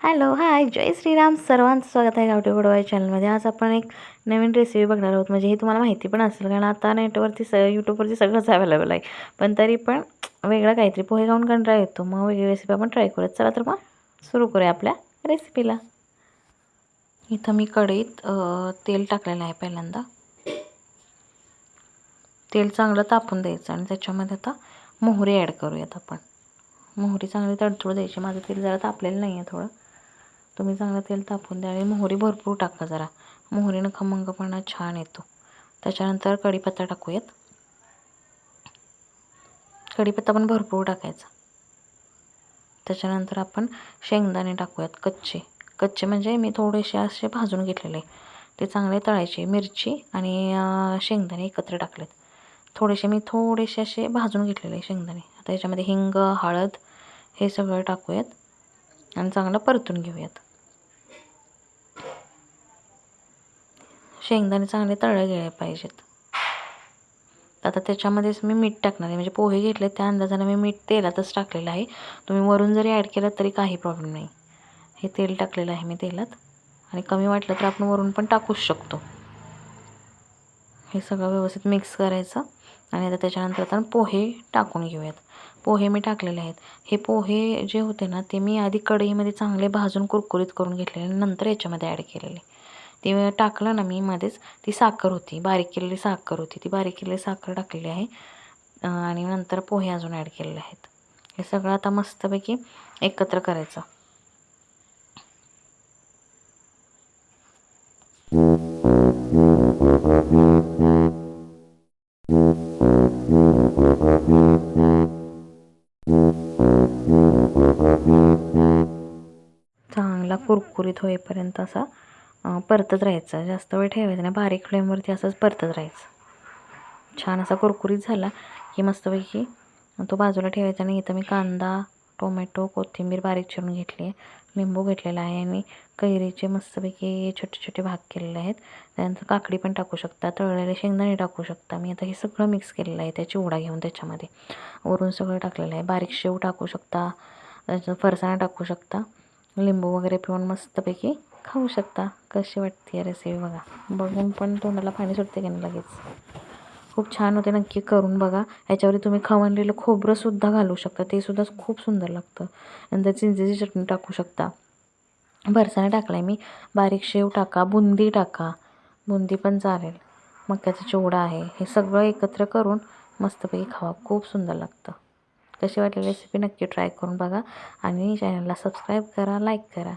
Hello hi. जय श्रीराम. सर्वांचं स्वागत आहे गावठी गोडवाय चॅनलमध्ये. आज आपण एक नवीन रेसिपी बघणार आहोत. म्हणजे हे तुम्हाला माहिती पण असेल कारण आता नेटवरती स यूट्यूबवरती सगळंच अवेलेबल आहे. पण तरी पण वेगळं काहीतरी पोहे खाऊन कंटाळा येतो. मग वेगळी रेसिपी आपण ट्राय करूयात. चला तर मग सुरू करूया आपल्या रेसिपीला इथं मी कढईत तेल टाकलेलं आहे पहिल्यांदा. तेल चांगलं तापून द्यायचं आणि त्याच्यामध्ये आता मोहरी ॲड करूयात आपण. मोहरी चांगली तडतडू द्यायची. माझं तेल जरा तापलेलं नाही आहे थोडं. तुम्ही चांगलं तेल तापून द्या आणि मोहरी भरपूर टाका जरा. मोहरीनं खमंगपणा छान येतो. त्याच्यानंतर कढीपत्ता टाकूयात. कढीपत्ता पण भरपूर टाकायचा. त्याच्यानंतर आपण शेंगदाणे टाकूयात कच्चे. कच्चे म्हणजे मी थोडेसे असे भाजून घेतलेले. ते चांगले तळायचे. मिरची आणि शेंगदाणे एकत्र टाकलेत. थोडेसे मी थोडेसे असे भाजून घेतलेले शेंगदाणे. आता याच्यामध्ये हिंग हळद हे सगळं टाकूयात. आणि चांगलं परतून घेऊयात. शेंगदाणे चांगले तळले गेले पाहिजेत. आता त्याच्यामध्येच मी मीठ टाकणार आहे. म्हणजे पोहे घेतले त्या अंदाजाने मी मीठ तेलातच टाकलेलं आहे. तुम्ही वरून जरी ॲड केलं तरी काही प्रॉब्लेम नाही. हे तेल टाकलेलं आहे मी तेलात. आणि कमी वाटलं तर आपण वरून पण टाकूच शकतो. हे सगळं व्यवस्थित मिक्स करायचं. आणि आता त्याच्यानंतर आपण पोहे टाकून घेऊयात. पोहे मी टाकलेले आहेत. हे पोहे जे होते ना ते मी आधी कढईमध्ये चांगले भाजून कुरकुरीत करून घेतलेले नंतर याच्यामध्ये ॲड केलेले. ते टाकलं ना मी मध्येच ती साखर होती बारीक केलेली साखर होती ती बारीक केलेली साखर टाकलेली आहे. आणि नंतर पोहे अजून ॲड केलेले आहेत. हे सगळं आता मस्तपैकी एकत्र करायचं. चांगला कुरकुरीत होईपर्यंत असा परतत राहायचा. जास्त वेळ ठेवायचा नाही. बारीक फ्लेमवरती असंच परतत राहायचं. छान असा कुरकुरीत झाला की मस्तपैकी तो बाजूला ठेवायचा आणि इथं मी कांदा टोमॅटो कोथिंबीर बारीक चिरून घेतली आहे. लिंबू घेतलेला आहे आणि कैरीचे मस्तपैकी छोटे छोटे भाग केलेले आहेत. त्यानंतर काकडी पण टाकू शकता. तळलेले शेंगदाणे टाकू शकता. मी आता हे सगळं मिक्स केलेलं आहे. त्या चिवडा घेऊन त्याच्यामध्ये. वरून सगळं टाकलेलं आहे. बारीक शेव टाकू शकता. त्याचं फरसाणा टाकू शकता. लिंबू वगैरे पिऊन मस्तपैकी खाऊ शकता. कशी वाटते रेसिपी बघा. बघून पण तोंडाला पाणी सुटते की नाही लगेच. खूप छान होते नक्की करून बघा. याच्यावरती तुम्ही खवणलेलं खोबरंसुद्धा घालू शकता. ते सुद्धा खूप सुंदर लागतं. नंतर चिंचेची चटणी टाकू शकता. बरसाने टाकला आहे मी. बारीक शेव टाका बुंदी टाका. बुंदी पण चालेल. मक्याचा चिवडा आहे. हे सगळं एकत्र करून मस्तपैकी खावा. खूप सुंदर लागतं. कशी वाटली रेसिपी नक्की ट्राय करून बघा. आणि चॅनलला सबस्क्राईब करा लाईक करा.